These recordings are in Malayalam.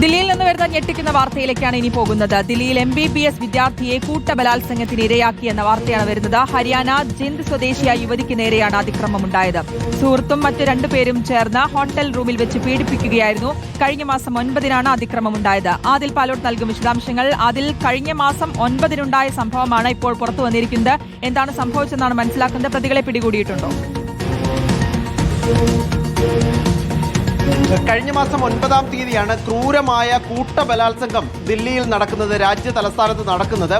ദില്ലിയിൽ നിന്ന് വരുന്ന ഞെട്ടിക്കുന്ന വാർത്തയിലേക്കാണ് ഇനി പോകുന്നത്. ദില്ലിയിൽ എം ബി ബി എസ് വിദ്യാർത്ഥിയെ കൂട്ടബലാത്സംഗത്തിന് വാർത്തയാണ് വരുന്നത്. ഹരിയാന ജിന്ദ് സ്വദേശിയായ യുവതിക്ക് നേരെയാണ് അതിക്രമം ഉണ്ടായത് സുഹൃത്തും മറ്റ് രണ്ടുപേരും ചേർന്ന് ഹോട്ടൽ റൂമിൽ വെച്ച് പീഡിപ്പിക്കുകയായിരുന്നു. കഴിഞ്ഞ മാസം ഒൻപതിനാണ് അതിക്രമം ഉണ്ടായത് ആദിൽ പാലോട്ട് നൽകും വിശദാംശങ്ങൾ. അതിൽ കഴിഞ്ഞ മാസം ഒൻപതിനുണ്ടായ സംഭവമാണ് ഇപ്പോൾ പുറത്തു വന്നിരിക്കുന്നത്. എന്താണ് സംഭവിച്ചതെന്നാണ് മനസ്സിലാക്കുന്നത്. പ്രതികളെ പിടികൂടിയിട്ടുണ്ടോ? കഴിഞ്ഞ മാസം ഒൻപതാം തീയതിയാണ് ക്രൂരമായ കൂട്ടബലാത്സംഗം ദില്ലിയിൽ നടക്കുന്നത് രാജ്യ തലസ്ഥാനത്ത് നടക്കുന്നത്.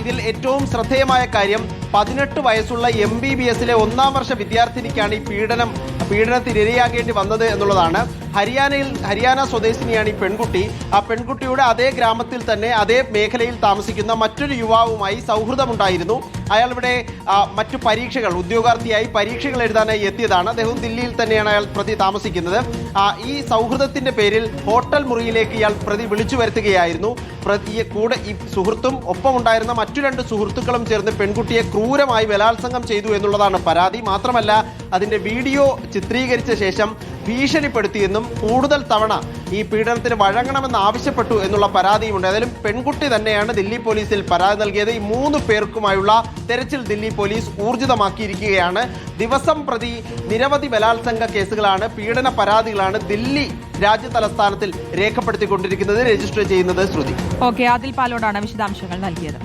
ഇതിൽ ഏറ്റവും ശ്രദ്ധേയമായ കാര്യം പതിനെട്ട് വയസ്സുള്ള എം ബി ബി എസിലെ ഒന്നാം വർഷ വിദ്യാർത്ഥിനിക്കാണ് ഈ പീഡനം പീഡനത്തിനിരയാകേണ്ടി വന്നത് എന്നുള്ളതാണ്. ഹരിയാനയിൽ ഹരിയാന സ്വദേശിനിയാണ് ഈ പെൺകുട്ടി. ആ പെൺകുട്ടിയുടെ അതേ ഗ്രാമത്തിൽ തന്നെ അതേ മേഖലയിൽ താമസിക്കുന്ന മറ്റൊരു യുവാവുമായി സൗഹൃദമുണ്ടായിരുന്നു. അയാൾ ഇവിടെ മറ്റു പരീക്ഷകൾ ഉദ്യോഗാർത്ഥിയായി പരീക്ഷകൾ എഴുതാനായി എത്തിയതാണ്. അദ്ദേഹം ദില്ലിയിൽ തന്നെയാണ് അയാൾ പ്രതി താമസിക്കുന്നത്. ഈ സൗഹൃദത്തിന്റെ പേരിൽ ഹോട്ടൽ മുറിയിലേക്ക് ഇയാൾ പ്രതി വിളിച്ചു വരുത്തുകയായിരുന്നു. പ്രതിയെ കൂടെ ഈ സുഹൃത്തും ഒപ്പമുണ്ടായിരുന്ന മറ്റു രണ്ട് സുഹൃത്തുക്കളും ചേർന്ന് പെൺകുട്ടിയെ ക്രൂരമായി ബലാത്സംഗം ചെയ്തു എന്നുള്ളതാണ് പരാതി. മാത്രമല്ല അതിന്റെ വീഡിയോ ചിത്രീകരിച്ച ശേഷം ഭീഷണിപ്പെടുത്തിയെന്നും കൂടുതൽ തവണ ഈ പീഡനത്തിന് വഴങ്ങണമെന്ന് ആവശ്യപ്പെട്ടു എന്നുള്ള പരാതിയുമുണ്ട്. ഏതായാലും പെൺകുട്ടി തന്നെയാണ് ദില്ലി പോലീസിൽ പരാതി നൽകിയത്. ഈ മൂന്ന് പേർക്കുമായുള്ള തെരച്ചിൽ ദില്ലി പോലീസ് ഊർജിതമാക്കിയിരിക്കുകയാണ്. ദിവസം പ്രതി നിരവധി ബലാത്സംഗ കേസുകളാണ് പീഡന പരാതികളാണ് ദില്ലി രാജ്യ തലസ്ഥാനത്തിൽ രേഖപ്പെടുത്തിക്കൊണ്ടിരിക്കുന്നത്. രജിസ്റ്റർ ചെയ്യുന്നത് ശ്രുതി. ഓക്കെ അതിൽ പാലോടാണ് വിശദാംശങ്ങൾ നൽകിയത്.